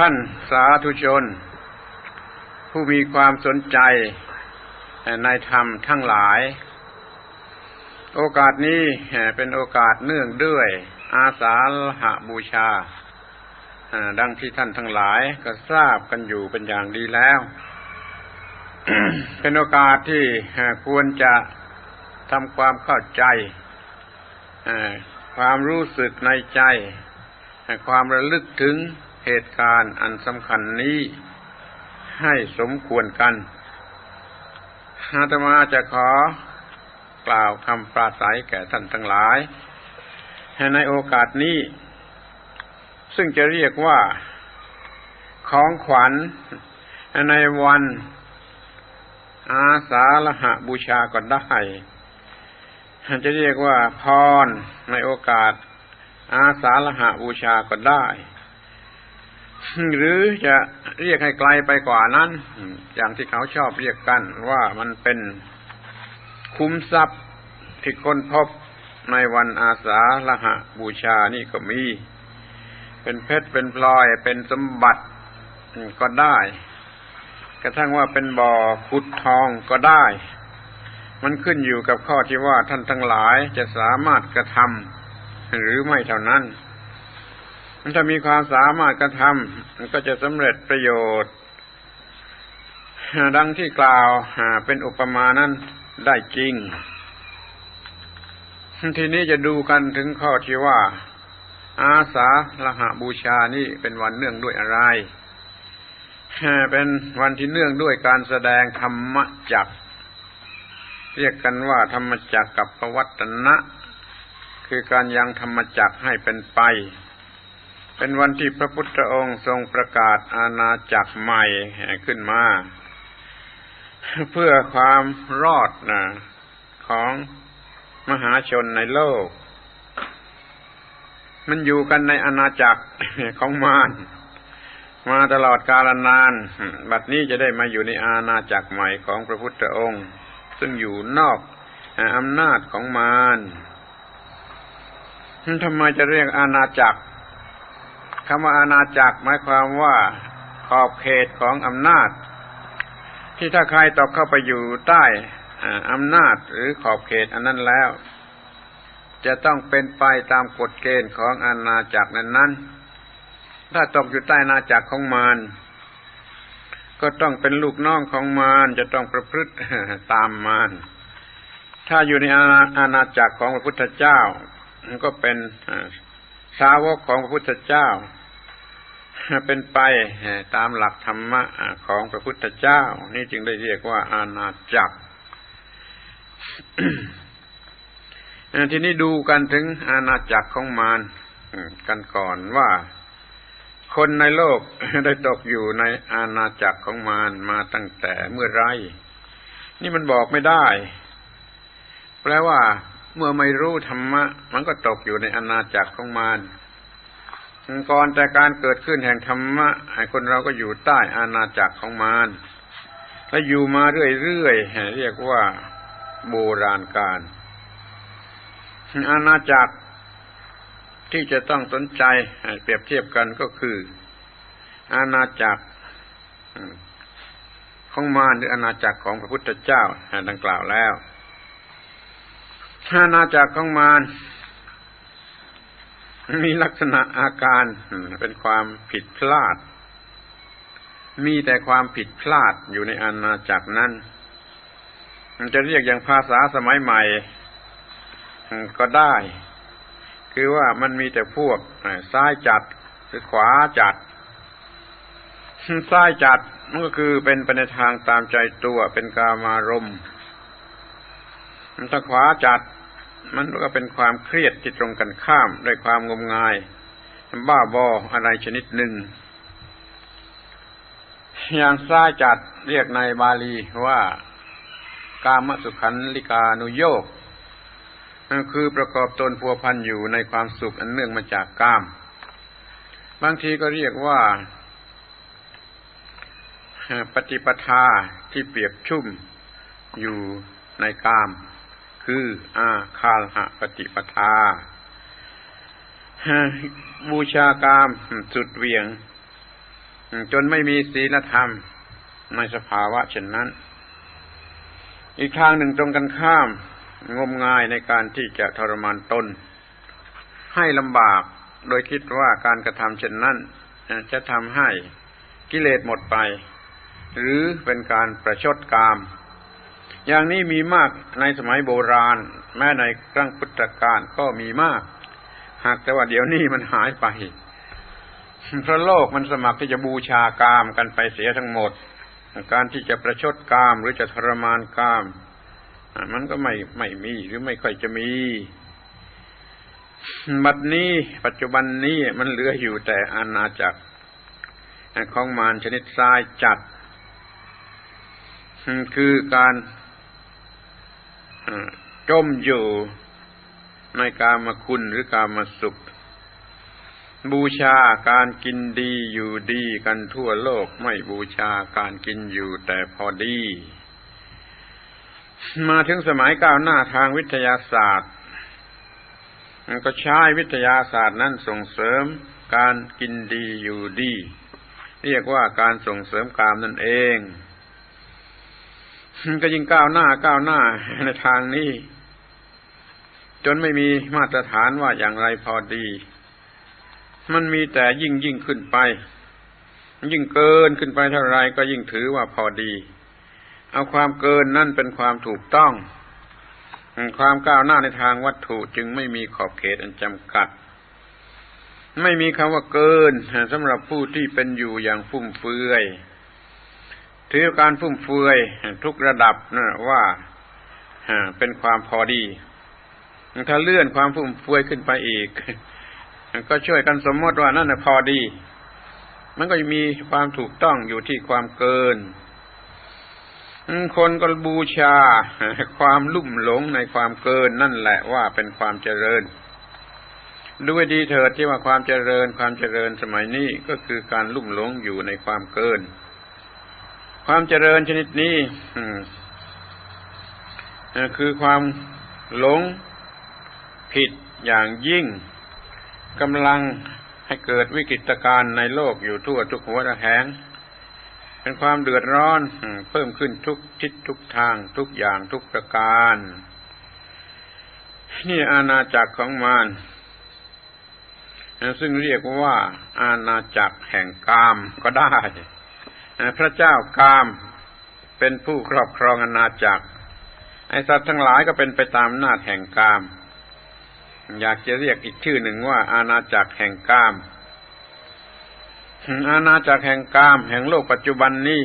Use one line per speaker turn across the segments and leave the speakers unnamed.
ท่านสาธุชน ผู้มีความสนใจในธรรมทั้งหลาย โอกาสนี้เป็นโอกาสเนื่องด้วย อาสาลหบูชา ดังที่ท่านทั้งหลายก็ทราบกันอยู่เป็นอย่างดีแล้ว เป็นโอกาสที่ควรจะทำความเข้าใจความรู้สึกในใจ ความระลึกถึง เหตุการณ์อันสำคัญนี้ให้สมควรกันอาตมาจะขอกล่าวคำปราศัยแก่ท่านทั้งหลายในโอกาสนี้ ซึ่งจะเรียกว่าของขวัญในวันอาสาฬหบูชาก็ได้จะเรียกว่าพรในโอกาสอาสาฬหบูชาก็ได้ หรือจะเรียกให้ไกลไปกว่านั้น อย่างที่เขาชอบเรียกกันว่ามันเป็นคุ้มทรัพย์ที่คนพบในวันอาสาฬหบูชานี่ก็มี เป็นเพชรเป็นพลอยเป็นสมบัติก็ได้ กระทั่งว่าเป็นบ่อขุดทองก็ได้ มันขึ้นอยู่กับข้อที่ว่าท่านทั้งหลายจะสามารถกระทำหรือไม่เท่านั้นมัน ถ้ามีความสามารถกระทำมันก็จะสำเร็จประโยชน์ ดังที่กล่าวเป็นอุปมานั้นได้จริง ทีนี้จะดูกันถึงข้อที่ว่า อาสาละหะบูชานี่เป็นวันเนื่องด้วยอะไร เป็นวันที่เนื่องด้วยการแสดงธรรมจักเรียกกันว่าธรรมจักกับปวัตนะ คือการยังธรรมจักให้เป็นไป เป็นวันที่พระพุทธองค์ทรงประกาศอาณาจักรใหม่ขึ้นมา เพื่อความรอดนะของมหาชนในโลก มันอยู่กันในอาณาจักรของมารมาตลอดกาลนาน บัดนี้จะได้มาอยู่ในอาณาจักรใหม่ของพระพุทธองค์ ซึ่งอยู่นอกอำนาจของมารทำไมจะเรียกอาณาจักร คำว่าอาณาจักรหมายความว่าขอบเขตของอำนาจ ที่ถ้าใครตกเข้าไปอยู่ใต้อำนาจหรือขอบเขตอันนั้นแล้ว จะต้องเป็นไปตามกฎเกณฑ์ของอาณาจักรนั้นๆ ถ้าตกอยู่ใต้อาณาจักรของมารก็ต้องเป็นลูกน้องของมารจะต้องประพฤติตามมารถ้าอยู่ในอาณาจักรของพระพุทธเจ้ามันก็เป็นสาวกของพระพุทธเจ้า เป็นไปตามหลักธรรมะของพระพุทธเจ้า นี่จึงได้เรียกว่าอาณาจักรทีนี้ดูกันถึงอาณาจักรของมารกันก่อนว่า คนในโลกได้ตกอยู่ในอาณาจักรของมารมาตั้งแต่เมื่อไร นี่มันบอกไม่ได้ แปลว่า เมื่อไม่รู้ธรรมะ มันก็ตกอยู่ในอาณาจักรของมาร ก่อนแต่การเกิดขึ้นแห่งธรรมะคนเราก็อยู่ใต้อาณาจักรของมารและอยู่มาเรื่อยๆเรียกว่าโบราณการอาณาจักรที่จะต้องสนใจเปรียบเทียบกันก็คือ อาณาจักรของมารหรืออาณาจักรของพระพุทธเจ้าดังกล่าวแล้วอาณาจักรของมาร มีลักษณะอาการเป็นความผิดพลาด มีแต่ความผิดพลาดอยู่ในอาณาจักรนั้นมันจะเรียกอย่างภาษาสมัยใหม่ก็ได้ คือว่ามันมีแต่พวกซ้ายจัดหรือขวาจัดซ้ายจัดมันก็คือเป็นไปในทางตามใจตัวเป็นกามารมณ์ถ้าขวาจัด มันก็เป็นความเครียดที่ตรงกันข้ามด้วยความงมงาย บ้าบออะไรชนิดหนึ่ง อย่างซ้าจัดเรียกในบาลีว่ากามสุขันลิกานุโยกคือประกอบตนพัวพันอยู่ในความสุขอันเนื่องมาจากกาม บางทีก็เรียกว่า ปฏิปทาที่เปียกชุ่มอยู่ในกาม คืออาคาลหะปฏิปทาบูชากามสุดเวียง จนไม่มีศีลธรรมในสภาวะเช่นนั้น อีกทางหนึ่งตรงกันข้าม งมงายในการที่จะทรมานตน ให้ลำบากโดยคิดว่าการกระทำเช่นนั้น จะทำให้กิเลสหมดไป หรือเป็นการประชดกาม อย่างนี้มีมากในสมัยโบราณ แม้ในครั้งพุทธกาลก็มีมาก หากแต่ว่าเดี๋ยวนี้มันหายไปเพราะโลกมันสมัครที่จะบูชากามกันไปเสียทั้งหมด การที่จะประชดกามหรือจะทรมานกาม มันก็ไม่ไม่มีหรือไม่ค่อยจะมีบัดนี้ปัจจุบันนี้มันเหลืออยู่แต่อาณาจักรของมารชนิดทรายจัด คือการ จมอยู่ในกามคุณหรือกามสุข บูชาการกินดีอยู่ดีกันทั่วโลกไม่บูชาการกินอยู่แต่พอดี มาถึงสมัยก้าวหน้าทางวิทยาศาสตร์มันก็ใช้วิทยาศาสตร์นั้นส่งเสริมการกินดีอยู่ดี เรียกว่าการส่งเสริมกามนั่นเอง ก็ยิ่งก้าวหน้าก้าวหน้าในทางนี้ จนไม่มีมาตรฐานว่าอย่างไรพอดี มันมีแต่ยิ่งยิ่งขึ้นไป ยิ่งเกินขึ้นไปเท่าไรก็ยิ่งถือว่าพอดี เอาความเกินนั่นเป็นความถูกต้อง ความก้าวหน้าในทางวัตถุจึงไม่มีขอบเขตอันจำกัด ไม่มีคำว่าเกินสำหรับผู้ที่เป็นอยู่อย่างฟุ่มเฟือย ถือการฟุ่มเฟือยทุกระดับนะว่าเป็นความพอดี ถ้าเลื่อนความฟุ่มเฟือยขึ้นไปอีก ก็ช่วยกันสมมติว่านั่นพอดี มันก็จะมีความถูกต้องอยู่ที่ความเกิน คนก็บูชาความลุ่มหลงในความเกินนั่นแหละว่าเป็นความเจริญด้วยดีเถิดที่ว่าความเจริญความเจริญสมัยนี้ก็คือการลุ่มหลงอยู่ในความเกิน ความเจริญชนิดนี้คือความหลงผิดอย่างยิ่งกำลังให้เกิดวิกฤตการณ์ในโลกอยู่ทั่วทุกหัวระแหง เป็นความเดือดร้อนเพิ่มขึ้นทุกทิศทุกทางทุกอย่างทุกประการ นี่อาณาจักรของมารซึ่งเรียกว่าอาณาจักรแห่งกามก็ได้ พระเจ้ากามเป็นผู้ครอบครองอาณาจักร ไอสัตว์ทั้งหลายก็เป็นไปตามนาจแห่งกาม อยากจะเรียกอีกชื่อหนึ่งว่า อาณาจักรแห่งกาม อาณาจักรแห่งกาม แห่งโลกปัจจุบันนี้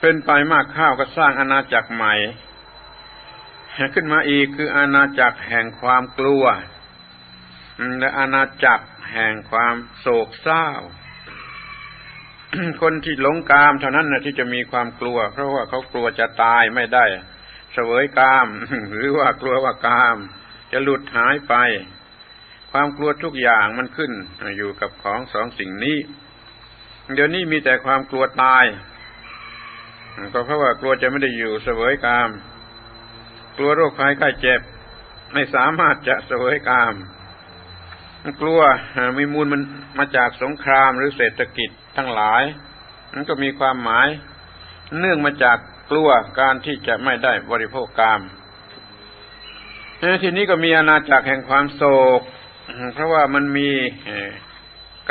เป็นไปมากข้าวก็สร้างอาณาจักรใหม่ขึ้นมาอีกคืออาณาจักรแห่งความกลัวและอาณาจักรแห่งความโศกเศร้า คนที่หลงกามเท่านั้นนะที่จะมีความกลัว เพราะว่าเขากลัวจะตายไม่ได้เสวยกาม หรือว่ากลัวว่ากาม จะหลุดหายไป ความกลัวทุกอย่างมันขึ้น อยู่กับของสองสิ่งนี้ เดี๋ยวนี้มีแต่ความกลัวตาย ก็เพราะว่ากลัวจะไม่ได้อยู่เสวยกาม กลัวโรคภัยไข้เจ็บ ไม่สามารถจะเสวยกาม กลัวมีมูลมันมาจากสงครามหรือเศรษฐกิจทั้งหลาย มันก็มีความหมาย เนื่องมาจากกลัวการที่จะไม่ได้บริโภคกามทีนี้ก็มีอาณาจักรแห่งความโศก เพราะว่ามันมี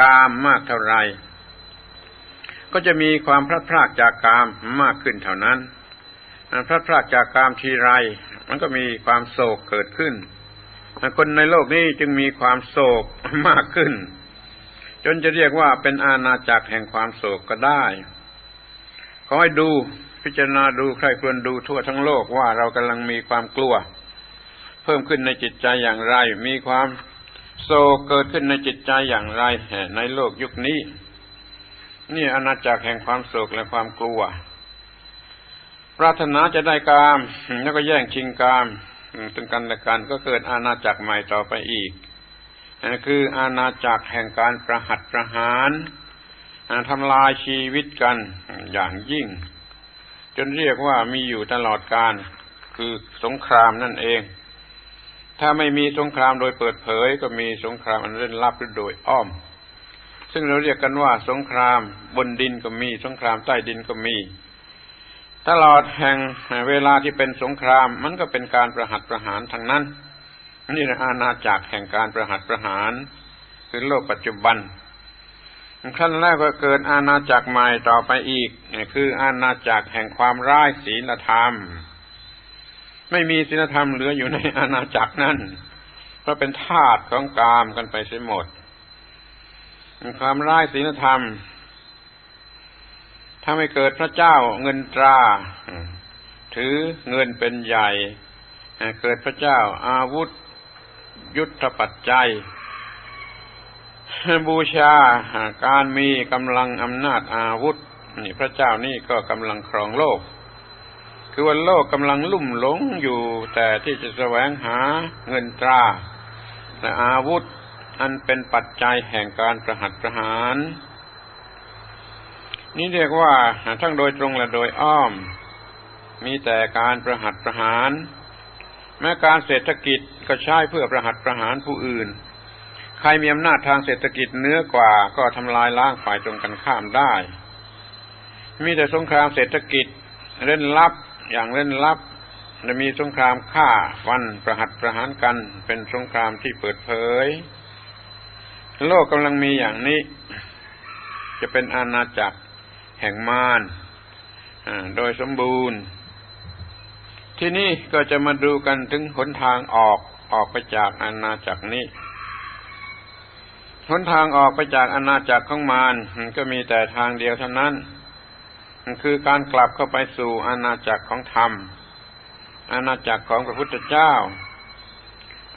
กามมากเท่าไรก็จะมีความพลัดพรากจากกามมากขึ้นเท่านั้นพลัดพรากจากกามทีไร มันก็มีความโศกเกิดขึ้น คนในโลกนี้จึงมีความโศกมากขึ้น จนจะเรียกว่าเป็นอาณาจักรแห่งความโศกก็ได้ขอให้ดูพิจารณาดูใครควรดูทั่วทั้งโลกว่าเรากำลังมีความกลัว เพิ่มขึ้นในจิตใจอย่างไร มีความโศกเกิดขึ้นในจิตใจอย่างไรในโลกยุคนี้ นี่อาณาจักรแห่งความโศกและความกลัว ปรารถนาจะได้กามแล้วก็แย่งชิงกาม ตึงกันและกันก็เกิดอาณาจักรใหม่ต่อไปอีกนั่นคืออาณาจักรแห่งการประหัตประหารทำลายชีวิตกันอย่างยิ่ง จนเรียกว่ามีอยู่ตลอดการคือสงครามนั่นเอง ถ้าไม่มีสงครามโดยเปิดเผย ก็มีสงครามอันเล่นลับหรือโดยอ้อม ซึ่งเราเรียกกันว่าสงครามบนดินก็มี สงครามใต้ดินก็มี ตลอดแห่งเวลาที่เป็นสงคราม มันก็เป็นการประหัตประหารทั้งนั้น นี่อาณาจักรแห่งการประหัตประหาร คือโลกปัจจุบันขั้นแรกก็เกิดอาณาจักรใหม่ต่อไปอีก คืออาณาจักรแห่งความร้ายศีลธรรม ไม่มีศีลธรรมเหลืออยู่ในอาณาจักรนั้นเพราะเป็นทาสของกามกันไปเสียหมด ความร้ายศีลธรรม ถ้าไม่เกิดพระเจ้าเงินตรา ถือเงินเป็นใหญ่ เกิดพระเจ้าอาวุธ ยุทธปัจจัย บูชาการมีกำลังอำนาจอาวุธนี่พระเจ้านี่ก็กำลังครองโลก คือว่าโลกกำลังลุ่มหลงอยู่ แต่ที่จะแสวงหาเงินตราและอาวุธ อันเป็นปัจจัยแห่งการประหัตประหาร นี่เรียกว่าทั้งโดยตรงและโดยอ้อม มีแต่การประหัตประหาร แม้การเศรษฐกิจก็ใช้เพื่อประหัตประหารผู้อื่น ใครมีอำนาจทางเศรษฐกิจเนื้อกว่าก็ทำลายล้างฝ่ายตรงกันข้ามได้ มีแต่สงครามเศรษฐกิจเล่นลับอย่างเล่นลับจะมีสงครามฆ่าฟันประหัตประหารกันเป็นสงครามที่เปิดเผย โลกกำลังมีอย่างนี้ จะเป็นอาณาจักร แห่งมารโดยสมบูรณ์ ที่นี่ก็จะมาดูกันถึงหนทางออกออกไปจากอาณาจักรนี้หนทางออกไปจากอาณาจักรของมารมันก็มีแต่ทางเดียวเท่านั้นมันคือการกลับเข้าไปสู่อาณาจักรของธรรม อาณาจักรของพระพุทธเจ้า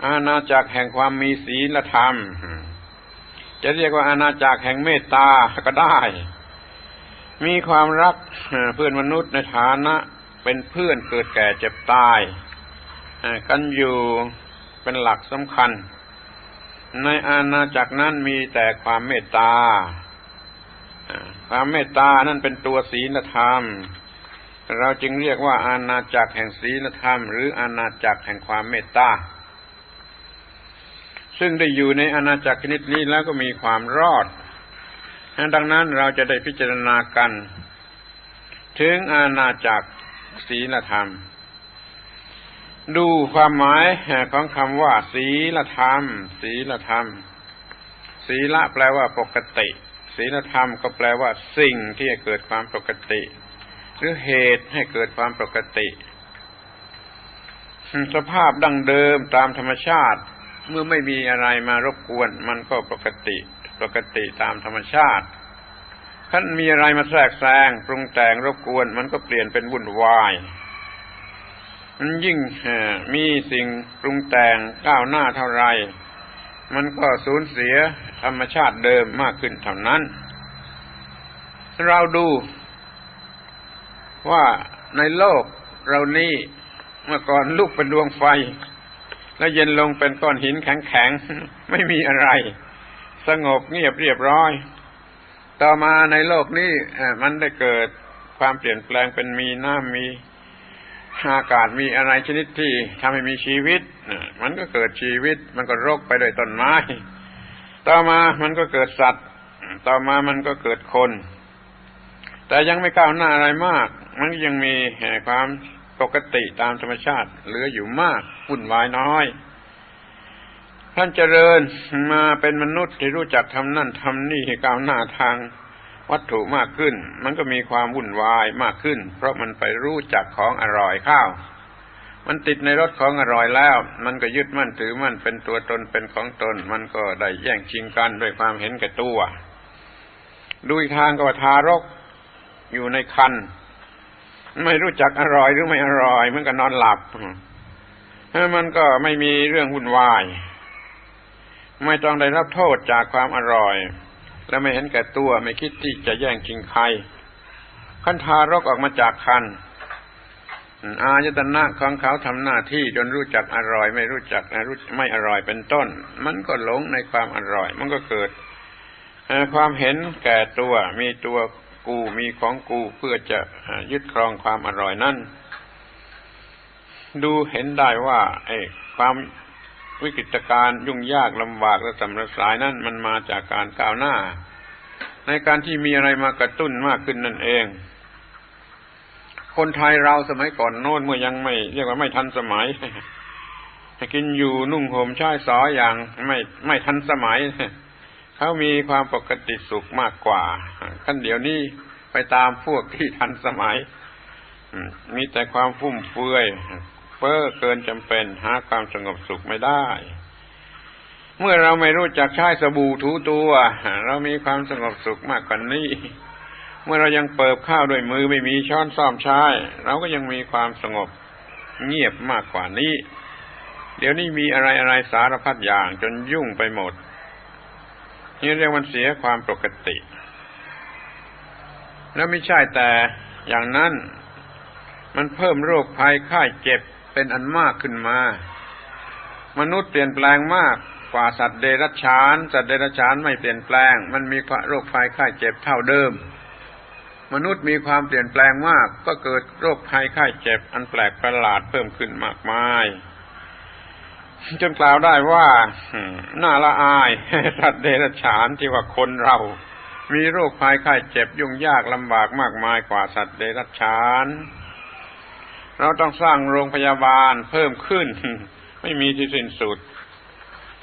อาณาจักรแห่งความมีศีลธรรม จะเรียกว่าอาณาจักรแห่งเมตตาก็ได้ มีความรักเพื่อนมนุษย์ในฐานะ เป็นเพื่อนเกิดแก่เจ็บตายกันอยู่เป็นหลักสำคัญ ในอาณาจักรนั้นมีแต่ความเมตตาความเมตตานั่นเป็นตัวศีลธรรม เราจึงเรียกว่าอาณาจักรแห่งศีลธรรม หรืออาณาจักรแห่งความเมตตาซึ่งได้อยู่ในอาณาจักรชนิดนี้แล้วก็มีความรอด ดังนั้นเราจะได้พิจารณากัน ถึงอาณาจักรศีลธรรม ดูความหมายของคำว่า ศีลธรรม ศีลธรรม ศีละแปลว่าปกติ ศีลธรรมก็แปลว่า สิ่งที่ให้เกิดความปกติ หรือเหตุให้เกิดความปกติ สภาพดั้งเดิมตามธรรมชาติ เมื่อไม่มีอะไรมารบกวน มันก็ปกติ ปกติตามธรรมชาติถ้านมีอะไรมาแทรกแซงปรุงแต่งรบกวน มันก็เปลี่ยนเป็นวุ่นวาย มันยิ่งมีสิ่งปรุงแต่งก้าวหน้าเท่าไร มันก็สูญเสียธรรมชาติเดิมมากขึ้นเท่านั้น เราดูว่าในโลกเรานี้เมื่อก่อนลุกเป็นดวงไฟ แล้วเย็นลงเป็นก้อนหินแข็งๆ ไม่มีอะไร สงบเงียบเรียบร้อย ต่อมาในโลกนี้มันได้เกิดความเปลี่ยนแปลงเป็นมีน้ำมีอากาศมีอะไรชนิดที่ทำให้มีชีวิต มันก็เกิดชีวิต มันก็รกไปด้วยต้นไม้ ต่อมามันก็เกิดสัตว์ ต่อมามันก็เกิดคน แต่ยังไม่ก้าวหน้าอะไรมาก มันยังมีความปกติตามธรรมชาติเหลืออยู่มากวุ่นวายน้อย ท่านเจริญมาเป็นมนุษย์ที่รู้จักทำนั่นทำนี่ให้ก้าวหน้าทางวัตถุมากขึ้น มันก็มีความวุ่นวายมากขึ้น เพราะมันไปรู้จักของอร่อยข้าว มันติดในรสของอร่อยแล้ว มันก็ยึดมั่นถือมั่นเป็นตัวตนเป็นของตน มันก็ได้แย่งชิงกันด้วยความเห็นแก่ตัวดูอีกทางก็ว่าทารกอยู่ในคันไม่รู้จักอร่อยหรือไม่อร่อย มันก็นอนหลับมันก็ไม่มีเรื่องวุ่นวาย ไม่ต้องได้รับโทษจากความอร่อย และไม่เห็นแก่ตัวไม่คิดที่จะแย่งชิงใครขันทารกออกมาจากคันอายตนะของเขาทำหน้าที่จนรู้จักอร่อย ไม่รู้จักรู้ไม่อร่อยเป็นต้น มันก็หลงในความอร่อย มันก็เกิดความเห็นแก่ตัวมีตัวกูมีของกูเพื่อจะยึดครองความอร่อยนั่นดูเห็นได้ว่าไอ้ความ วิกฤตการยุ่งยากลำบากและสำรสายนั้นมันมาจากการก้าวหน้า ในการที่มีอะไรมากระตุ้นมากขึ้นนั่นเอง คนไทยเราสมัยก่อนโน้นเมื่อยังไม่ เรียกว่าไม่ทันสมัยกินอยู่นุ่งห่มใช้สอยอย่างไม่ไม่ทันสมัยเขามีความปกติสุขมากกว่าขั้นเดี๋ยวนี้ไปตามพวกที่ทันสมัยมีแต่ความฟุ่มเฟือย เพ้อเกินจำเป็นหาความสงบสุขไม่ได้ เมื่อเราไม่รู้จักใช้สบู่ถูตัว เรามีความสงบสุขมากกว่านี้ เมื่อเรายังเปิบข้าวด้วยมือไม่มีช้อนซ่อมใช้เราก็ยังมีความสงบเงียบมากกว่านี้ เดี๋ยวนี้มีอะไรอะไรสารพัดอย่างจนยุ่งไปหมด นี่เรียกมันเสียความปกติ แล้วไม่ใช่แต่อย่างนั้น มันเพิ่มโรคภัยไข้เจ็บ เป็นอันมากขึ้นมา มนุษย์เปลี่ยนแปลงมากกว่าสัตว์เดรัจฉาน สัตว์เดรัจฉานไม่เปลี่ยนแปลง มันมีโรคภัยไข้เจ็บเท่าเดิม มนุษย์มีความเปลี่ยนแปลงมาก ก็เกิดโรคภัยไข้เจ็บ อันแปลกประหลาดเพิ่มขึ้นมากมาย จนกล่าวได้ว่าน่าละอายสัตว์เดรัจฉานที่ว่าคนเรา มีโรคภัยไข้เจ็บยุ่งยากลำบากมากมายกว่าสัตว์เดรัจฉาน เราต้องสร้างโรงพยาบาลเพิ่มขึ้น ไม่มีที่สิ้นสุด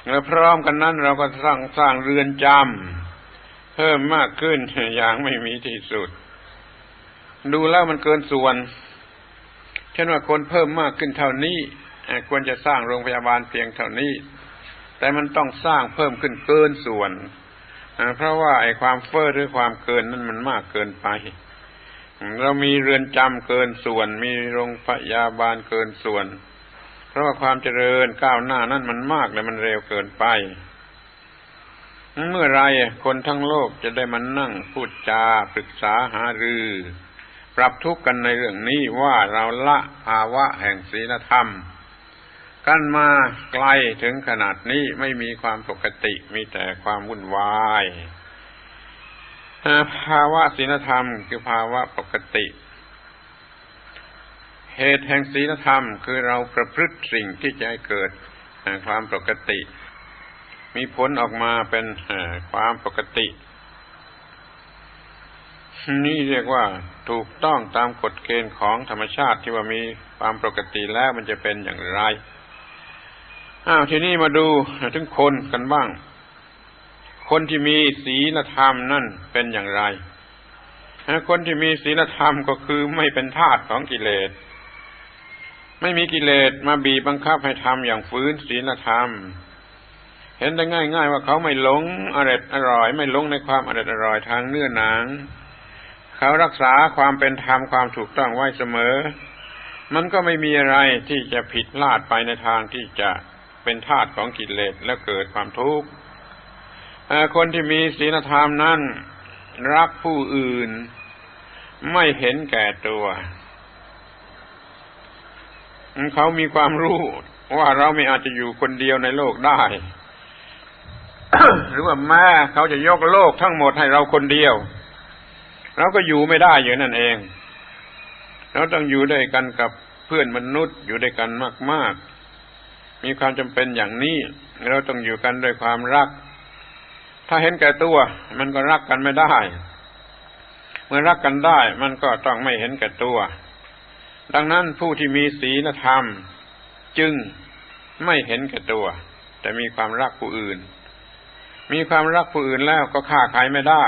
และพร้อมกันนั้นเราก็สร้างสร้างเรือนจำเพิ่มมากขึ้นอย่างไม่มีที่สุด ดูแล้วมันเกินส่วนเช่นว่าคนเพิ่มมากขึ้นเท่านี้ควรจะสร้างโรงพยาบาลเพียงเท่านี้ แต่มันต้องสร้างเพิ่มขึ้นเกินส่วนเพราะว่าไอ้ความเฟ้อหรือความเกินนั้นมันมากเกินไป เรามีเรือนจำเกินส่วน มีโรงพยาบาลเกินส่วน เพราะว่าความเจริญก้าวหน้านั้นมันมากและมันเร็วเกินไปเมื่อไรคนทั้งโลกจะได้มานั่งพูดจาปรึกษาหารือ ปรับทุกข์กันในเรื่องนี้ว่าเราละภาวะแห่งศีลธรรม กันมาไกลถึงขนาดนี้ไม่มีความปกติมีแต่ความวุ่นวาย ภาวะศีลธรรม คือภาวะปกติ เหตุแห่งศีลธรรม คือเราประพฤติสิ่งที่จะให้เกิดความปกติ มีผลออกมาเป็นความปกติ นี่เรียกว่าถูกต้องตามกฎเกณฑ์ของธรรมชาติที่ว่ามีความปกติแล้วมันจะเป็นอย่างไรอ้าวทีนี้มาดูถึงคนกันบ้าง คนที่มีศีลธรรมนั่นเป็นอย่างไร คนที่มีศีลธรรมก็คือไม่เป็นทาสของกิเลส ไม่มีกิเลสมาบีบบังคับให้ทำอย่างฝืนศีลธรรม เห็นได้ง่าย ๆ ว่าเขาไม่หลงอร่อยอร่อย ไม่หลงในความอร่อยอร่อยทางเนื้อหนัง เขารักษาความเป็นธรรมความถูกต้องไว้เสมอ มันก็ไม่มีอะไรที่จะผิดพลาดไปในทางที่จะเป็นทาสของกิเลสแล้วเกิดความทุกข์ คนที่มีศีลธรรมนั้นรักผู้อื่น ไม่เห็นแก่ตัว เขามีความรู้ว่าเราไม่อาจจะอยู่คนเดียวในโลกได้ หรือว่าแม่เขาจะยกโลกทั้งหมดให้เราคนเดียวเราก็อยู่ไม่ได้อยู่นั่นเอง เราต้องอยู่ด้วยกันกับเพื่อนมนุษย์อยู่ด้วยกันมาก ๆ มีความจำเป็นอย่างนี้ เราต้องอยู่กันด้วยความรัก ถ้าเห็นแก่ตัว มันก็รักกันไม่ได้ เมื่อรักกันได้ มันก็ต้องไม่เห็นแก่ตัว ดังนั้นผู้ที่มีศีลธรรม จึงไม่เห็นแก่ตัว แต่มีความรักผู้อื่น มีความรักผู้อื่นแล้วก็ฆ่าใครไม่ได้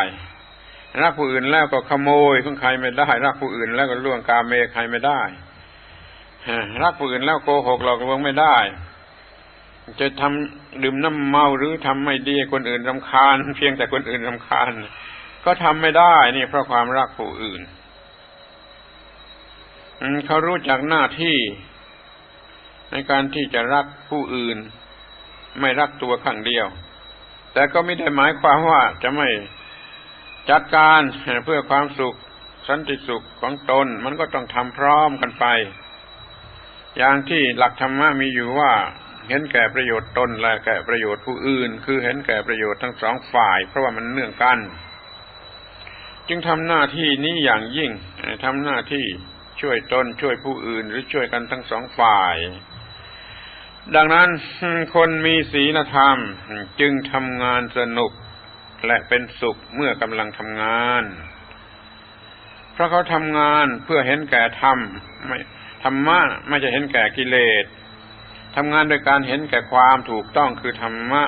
รักผู้อื่นแล้วก็ขโมยของใครไม่ได้ รักผู้อื่นแล้วก็ล่วงกาเมใครไม่ได้รักผู้อื่นแล้วโกหกหลอกลวงไม่ได้ จะทำดื่มน้ำเมาหรือทำไม่ดีคนอื่นรำคาญ เพียงแต่คนอื่นรำคาญ ก็ทำไม่ได้นี่เพราะความรักผู้อื่นเขารู้จักหน้าที่ในการที่จะรักผู้อื่น ไม่รักตัวข้างเดียว แต่ก็ไม่ได้หมายความว่าจะไม่จัดการเพื่อความสุขสันติสุขของตน มันก็ต้องทำพร้อมกันไป อย่างที่หลักธรรมะมีอยู่ว่า เห็นแก่ประโยชน์ตนและแก่ประโยชน์ผู้อื่น คือเห็นแก่ประโยชน์ทั้งสองฝ่าย เพราะว่ามันเนื่องกัน จึงทำหน้าที่นี้อย่างยิ่งทำหน้าที่ช่วยตนช่วยผู้อื่นหรือช่วยกันทั้งสองฝ่าย ดังนั้นคนมีศีลธรรมจึงทำงานสนุกและเป็นสุขเมื่อกำลังทำงาน เพราะเขาทำงานเพื่อเห็นแก่ธรรมไม่ธรรมะไม่จะเห็นแก่กิเลส ทำงานโดยการเห็นแก่ความถูกต้องคือธรรมะ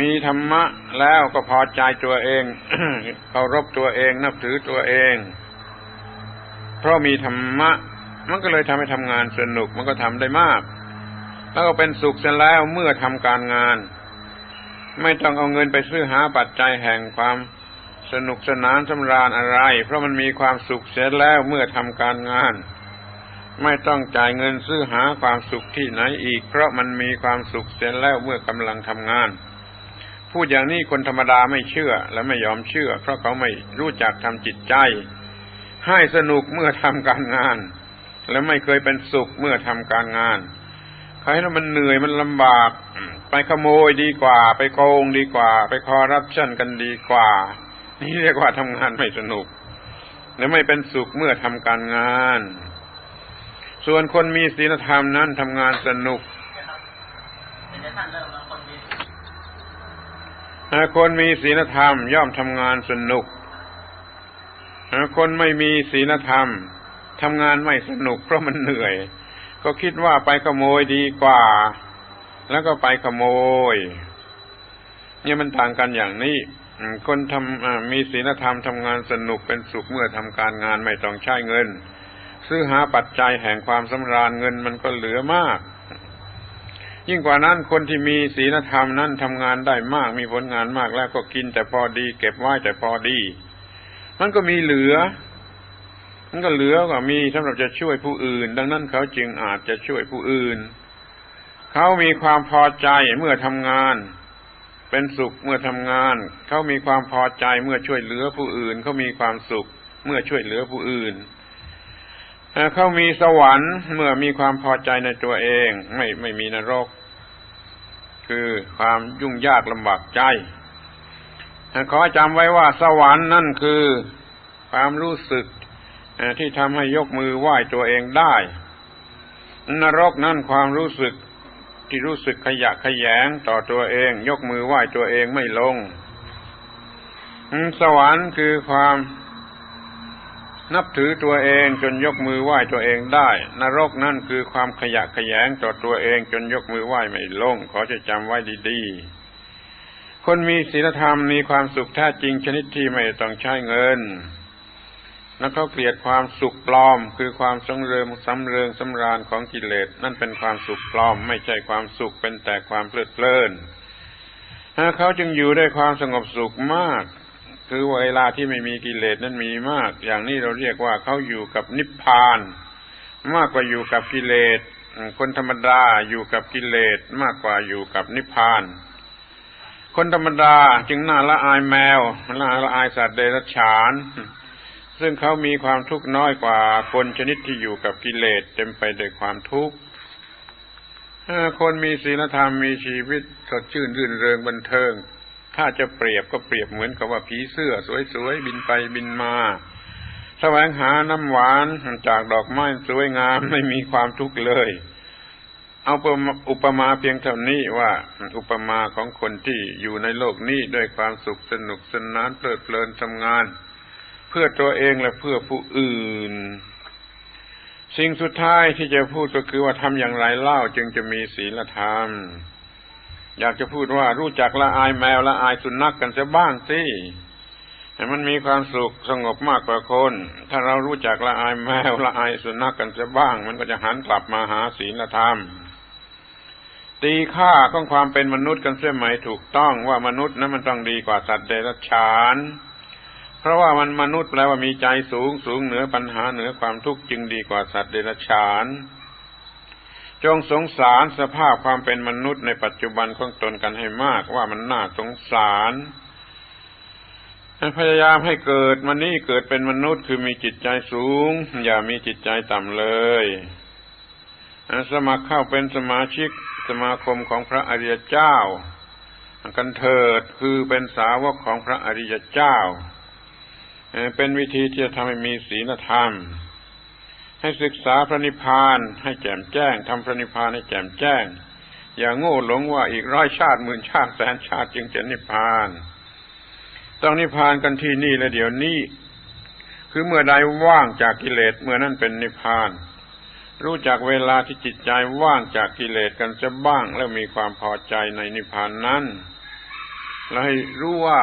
มีธรรมะแล้วก็พอใจตัวเองเคารพตัวเองนับถือตัวเอง เพราะมีธรรมะ มันก็เลยทำให้ทำงานสนุกมันก็ทำได้มาก แล้วก็เป็นสุขเสร็จแล้วเมื่อทำการงาน ไม่ต้องเอาเงินไปซื้อหาปัจจัยแห่งความสนุกสนานสำราญอะไร เพราะมันมีความสุขเสร็จแล้วเมื่อทำการงาน ไม่ต้องจ่ายเงินซื้อหาความสุขที่ไหนอีก เพราะมันมีความสุขเสร็จแล้วเมื่อกำลังทำงาน พูดอย่างนี้คนธรรมดาไม่เชื่อและไม่ยอมเชื่อ เพราะเขาไม่รู้จักทำจิตใจ ให้สนุกเมื่อทำการงาน และไม่เคยเป็นสุขเมื่อทำการงานใครแล้วมันเหนื่อยมันลำบาก ไปขโมยดีกว่า ไปโกงดีกว่า ไปคอรับชั่นกันดีกว่า นี่เรียกว่าทำงานไม่สนุก และไม่เป็นสุขเมื่อทำการงาน ส่วนคนมีศีลธรรมนั้นทำงานสนุก คนมีศีลธรรมย่อมทำงานสนุก คนไม่มีศีลธรรมทำงานไม่สนุกเพราะมันเหนื่อย ก็คิดว่าไปขโมยดีกว่า แล้วก็ไปขโมย เนี่ยมันต่างกันอย่างนี้ คนทำมีศีลธรรมทำงานสนุกเป็นสุขเมื่อทำการงานไม่ต้องใช้เงิน ซื้อหาปัจจัยแห่งความสำราญเงินมันก็เหลือมาก ยิ่งกว่านั้นคนที่มีศีลธรรมนั้นทำงานได้มาก มีผลงานมากแล้วก็กินแต่พอดี เก็บไว้แต่พอดี มันก็มีเหลือ มันก็เหลือก็มีสำหรับจะช่วยผู้อื่น ดังนั้นเขาจึงอาจจะช่วยผู้อื่น เขามีความพอใจเมื่อทำงานเป็นสุขเมื่อทำงาน เขามีความพอใจเมื่อช่วยเหลือผู้อื่น เขามีความสุขเมื่อช่วยเหลือผู้อื่น เขามีสวรรค์เมื่อมีความพอใจในตัวเอง ไม่ไม่มีนรก คือความยุ่งยากลำบากใจขอจำไว้ว่าสวรรค์นั่นคือความรู้สึกที่ทำให้ยกมือไหว้ตัวเองได้ นรกนั่นความรู้สึกที่รู้สึกขยะขยงต่อตัวเอง ยกมือไหว้ตัวเองไม่ลง สวรรค์คือความ นับถือตัวเองจนยกมือไหว้ตัวเองได้ นรกนั่นคือความขยะขยงต่อตัวเองจนยกมือไหว้ไม่ลง ขอจะจำไว้ดีๆ คนมีศีลธรรมมีความสุขแท้จริงชนิดที่ไม่ต้องใช้เงินแล้วเขาเกลียดความสุขปลอม คือความสงเริงสำเริงสำราญของกิเลส นั่นเป็นความสุขปลอม ไม่ใช่ความสุขเป็นแต่ความเพลิดเพลินเขาจึงอยู่ได้ความสงบสุขมาก คือเวลาที่ไม่มีกิเลสนั้นมีมาก อย่างนี้เราเรียกว่าเขาอยู่กับนิพพาน มากกว่าอยู่กับกิเลส คนธรรมดาอยู่กับกิเลสมากกว่าอยู่กับนิพพาน คนธรรมดาจึงน่าละอายแมวน่าละอายสัตว์เดรัจฉาน ซึ่งเขามีความทุกข์น้อยกว่าคนชนิดที่อยู่กับกิเลสเต็มไปด้วยความทุกข์คนมีศีลธรรมมีชีวิตสดชื่นรื่นเริงบันเทิง ถ้าจะเปรียบก็เปรียบเหมือนกับว่าผีเสื้อสวยๆบินไปบินมาแสวงหาน้ำหวานจากดอกไม้สวยงามไม่มีความทุกข์เลย เอาอุปมาเพียงเท่านี้ว่าอุปมาของคนที่อยู่ในโลกนี้ด้วยความสุขสนุกสนานเพลิดเพลินทำงาน เพื่อตัวเองและเพื่อผู้อื่น สิ่งสุดท้ายที่จะพูดก็คือว่าทำอย่างไรเล่าจึงจะมีศีลธรรม อยากจะพูดว่ารู้จักละอายแมวละอายสุนัขกกันเสียบ้างสิมันมีความสุขสงบมากกว่าคน ถ้าเรารู้จักละอายแมวละอายสุนัขกกันเสียบ้าง มันก็จะหันกลับมาหาศีลธรรม ตีค่าของความเป็นมนุษย์กันเสียไหมถูกต้องว่ามนุษย์นั้นมันต้องดีกว่าสัตว์เดรัจฉาน เพราะว่ามันมนุษย์แปลว่ามีใจสูงสูงเหนือปัญหาเหนือความทุกข์จึงดีกว่าสัตว์เดรัจฉาน จงสงสารสภาพความเป็นมนุษย์ในปัจจุบันของตนกันให้มากว่ามันน่าสงสารพยายามให้เกิดมันนี่เกิดเป็นมนุษย์คือมีจิตใจสูง อย่ามีจิตใจต่ำเลยสมัครเข้าเป็นสมาชิกสมาคมของพระอริยเจ้ากันเถิดคือเป็นสาวกของพระอริยเจ้า เป็นวิธีที่จะทำให้มีศีลธรรม ให้ศึกษาพระนิพพานให้แจ่มแจ้งทำพระนิพพานให้แจ่มแจ้ง อย่าโง่หลงว่าอีกร้อยชาติหมื่นชาติแสนชาติจึงจะนิพพาน ต้องนิพพานกันที่นี่และเดี๋ยวนี้ คือเมื่อใดว่างจากกิเลสเมื่อนั้นเป็นนิพพาน รู้จักเวลาที่จิตใจว่างจากกิเลสกันจะบ้างแล้วมีความพอใจในนิพพานนั้นและให้รู้ว่า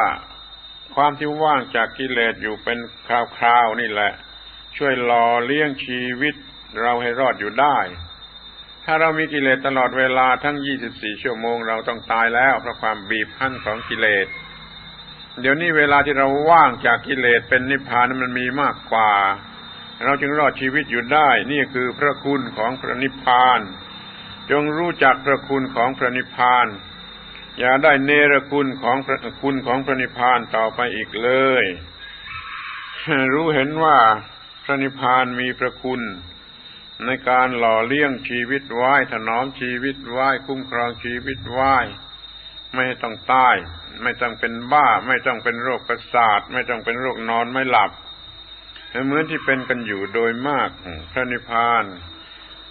ความที่ว่างจากกิเลสอยู่เป็นคราวๆนี่แหละ ช่วยหล่อเลี้ยงชีวิตเราให้รอดอยู่ได้ ถ้าเรามีกิเลสตลอดเวลาทั้ง 24 ชั่วโมงเราต้องตายแล้วเพราะความบีบคั้นของกิเลส เดี๋ยวนี้เวลาที่เราว่างจากกิเลสเป็นนิพพานมันมีมากกว่า เราจึงรอดชีวิตอยู่ได้ นี่คือพระคุณของพระนิพพาน จงรู้จักพระคุณของพระนิพพาน อย่าได้เนรคุณของพระคุณของพระนิพพานต่อไปอีกเลย รู้เห็นว่า พระนิพพานมีพระคุณ ในการหล่อเลี้ยงชีวิตไว้ถนอมชีวิตไว้คุ้มครองชีวิตไว้ไม่ต้องตาย ไม่ต้องเป็นบ้า ไม่ต้องเป็นโรคประสาท ไม่ต้องเป็นโรคนอนไม่หลับเหมือนที่เป็นกันอยู่โดยมากพระนิพพาน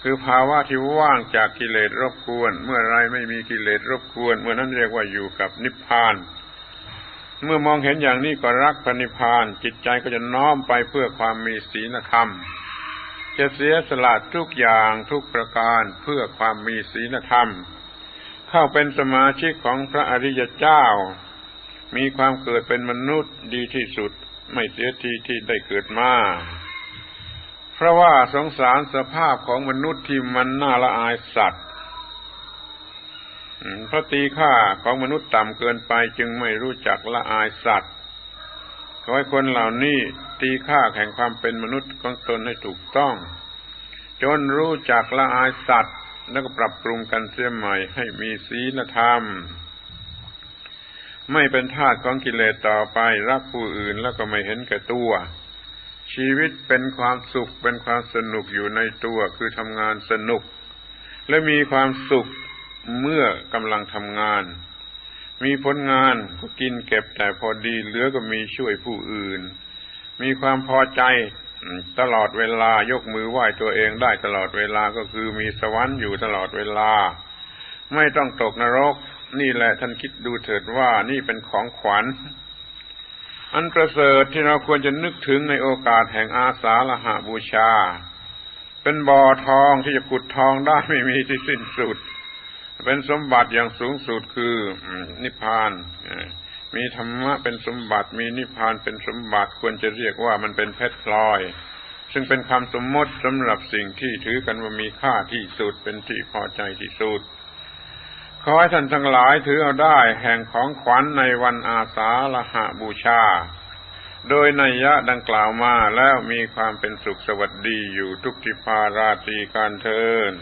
คือภาวะที่ว่างจากกิเลสรบกวน เมื่อไรไม่มีกิเลสรบกวน เมื่อนั้นเรียกว่าอยู่กับนิพพาน เมื่อมองเห็นอย่างนี้ก็รักพระนิพพาน จิตใจก็จะน้อมไปเพื่อความมีศีลธรรม จะเสียสละทุกอย่างทุกประการเพื่อความมีศีลธรรม เข้าเป็นสมาชิกของพระอริยเจ้า มีความเกิดเป็นมนุษย์ดีที่สุด ไม่เสียทีที่ได้เกิดมาเพราะว่าสงสารสภาพของมนุษย์ที่มันน่าละอายสัตว์ เพราะตีค่าของมนุษย์ต่ำเกินไปจึงไม่รู้จักละอายสัตว์ขอให้คนเหล่านี้ตีค่าแห่งความเป็นมนุษย์ของตนให้ถูกต้อง จนรู้จักละอายสัตว์ แล้วก็ปรับปรุงกันเสียใหม่ให้มีศีลธรรม ไม่เป็นทาสของกิเลสต่อไปรักผู้อื่นแล้วก็ไม่เห็นแก่ตัว ชีวิตเป็นความสุขเป็นความสนุกอยู่ในตัวคือทำงานสนุก และมีความสุข เมื่อกำลังทำงาน มีผลงานก็กินเก็บแต่พอดีเหลือก็มีช่วยผู้อื่น มีความพอใจตลอดเวลายกมือไหว้ตัวเองได้ตลอดเวลาก็คือมีสวรรค์อยู่ตลอดเวลา ไม่ต้องตกนรก นี่แหละท่านคิดดูเถิดว่านี่เป็นของขวัญ อันประเสริฐที่เราควรจะนึกถึงในโอกาสแห่งอาสาฬหาบูชา เป็นบ่อทองที่จะขุดทองได้ไม่มีที่สิ้นสุด เป็นสมบัติอย่างสูงสุดคือนิพพานมีธรรมะเป็นสมบัติ มีนิพพานเป็นสมบัติควรจะเรียกว่ามันเป็นเพชรพลอย ซึ่งเป็นคำสมมติสำหรับสิ่งที่ถือกันว่ามีค่าที่สุดเป็นที่พอใจที่สุดขอให้ท่านทั้งหลายถือเอาได้แห่งของขวัญในวันอาสาฬหาบูชา โดยนัยยะดังกล่าวมาแล้วมีความเป็นสุขสวัสดีอยู่ทุกทิพาราตรีการเทิน